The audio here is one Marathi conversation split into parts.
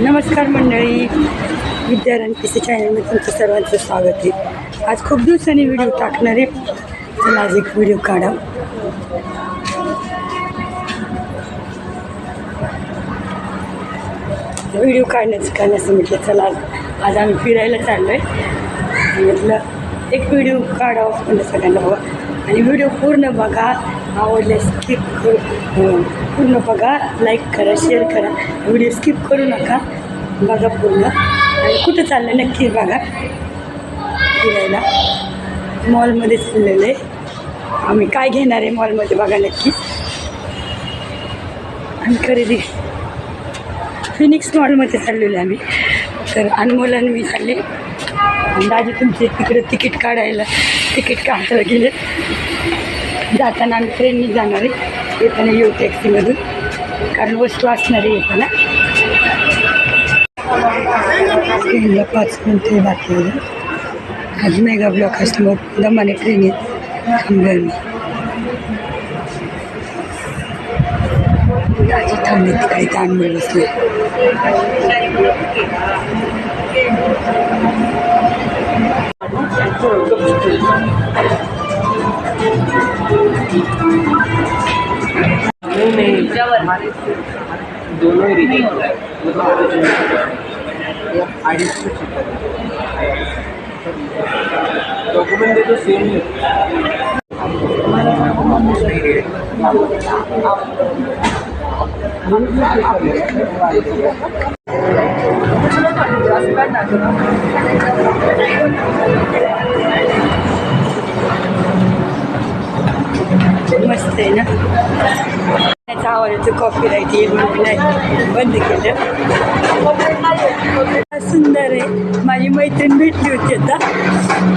नमस्कार मंडळी विद्यारायण चॅनलमध्ये तुमचं सर्वांचं स्वागत आहे. आज खूप दिवसांनी व्हिडिओ टाकणार आहे. चला आज एक व्हिडिओ काढा. व्हिडिओ काढण्याचं कारण असं म्हटलं चला आज- आज आम्ही फिरायला चाललो आहे म्हटलं एक व्हिडिओ काढावं म्हणलं सगळ्यांना बघा आणि व्हिडिओ पूर्ण बघा. आवडल्यास स्किप करू. हो. पूर्ण बघा लाईक करा शेअर करा. व्हिडिओ स्किप करू नका. बघा पूर्ण. आणि कुठं चाललं नक्की बघा. फिरायला. मॉलमध्ये चाललेलं आहे. आम्ही काय घेणार आहे मॉलमध्ये बघा नक्कीच. आणि खरेदी. फिनिक्स मॉलमध्ये चाललेलो आहे आम्ही. तर अनमोल आणि मी चालले. आणि दाजी तुमचे तिकडे तिकीट काढायला तिकीट काढायला गेले. जाताना आम्ही ट्रेननी जाणार आहे. येताना येऊ टॅक्सीमधून कारण वस्तू असणार आहे येताना ट्रेनला पाच मिनटं बाकी आहे. आज मेगा ब्लॉक असल्यामुळे दमाने ट्रेन येत थांबलोय मी दाजी थांबले तिकडे तांबळ बसले. नहीं नहीं दोनों ही रिजेक्ट है डॉक्यूमेंट दे तो सेम ही मस्त आहे ना त्याचा आवाज येतो कॉफी येईल म्हणून नाही बंद केलं सुंदर आहे माझी मैत्रीण भेटली होती आता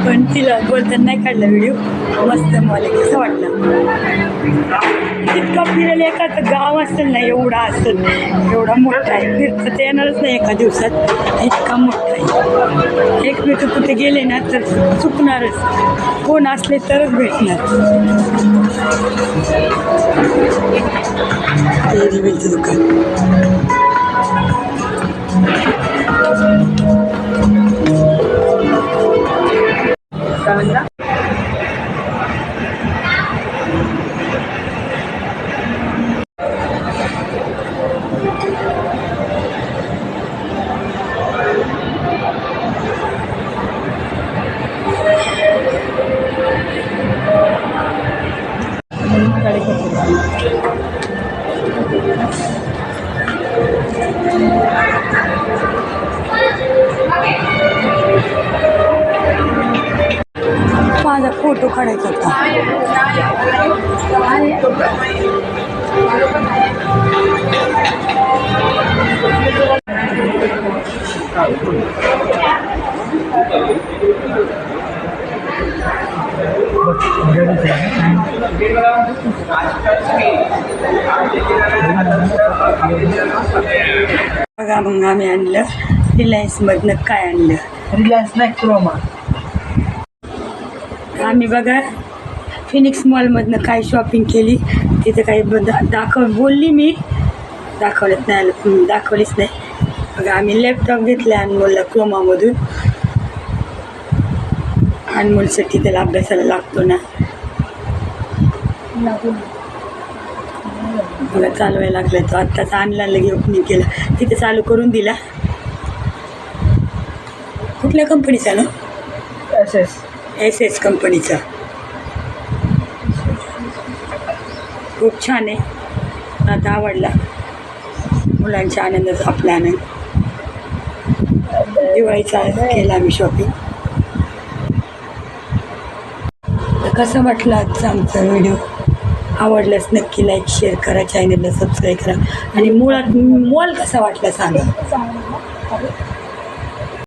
पण तिला बोलताना नाही काढला व्हिडिओ मस्त मला कसं वाटलं. इतका फिरायला एका तर गाव असेल ना एवढा असेल एवढा मोठा आहे. फिरतं तर येणारच नाही एका दिवसात. इतका मोठा आहे. एक एकमेक कुठे गेले ना तर चुकणारच. कोण असले तरच भेटणार. പേരിൽ പിടിച്ചു നിൽക്കാൻ फोटो काढायचा होता. बघा मग आम्ही आणलं. रिलायन्समधनं काय आणलं? रिलायन्स नाही क्रोमा आम्ही बघा फिनिक्स मॉलमधनं काय शॉपिंग केली तिथं काही दा दाखव बोलली मी. दाखवलेत नाही दाखवलीच नाही. बघा आम्ही लॅपटॉप घेतला अनमोलला क्रोमामधून. अनमोलसाठी त्याला अभ्यासाला लागतो ना. बघा चालवायला लागला तो. आत्ताच आणला लगे ओपनिंग केलं. तिथे चालू करून दिला. कुठल्या कंपनीचा ना? एस एस एस एस कंपनीचा. खूप छान आहे. आता आवडला. मुलांच्या आनंदाचा आपला आनंद. दिवाळीचा केला आम्ही शॉपिंग कसं वाटलं आजचा आमचा व्हिडिओ आवडल्यास नक्की लाईक शेअर करा. चॅनलला सबस्क्राईब करा. आणि मुळात मॉल कसा वाटला सांगा.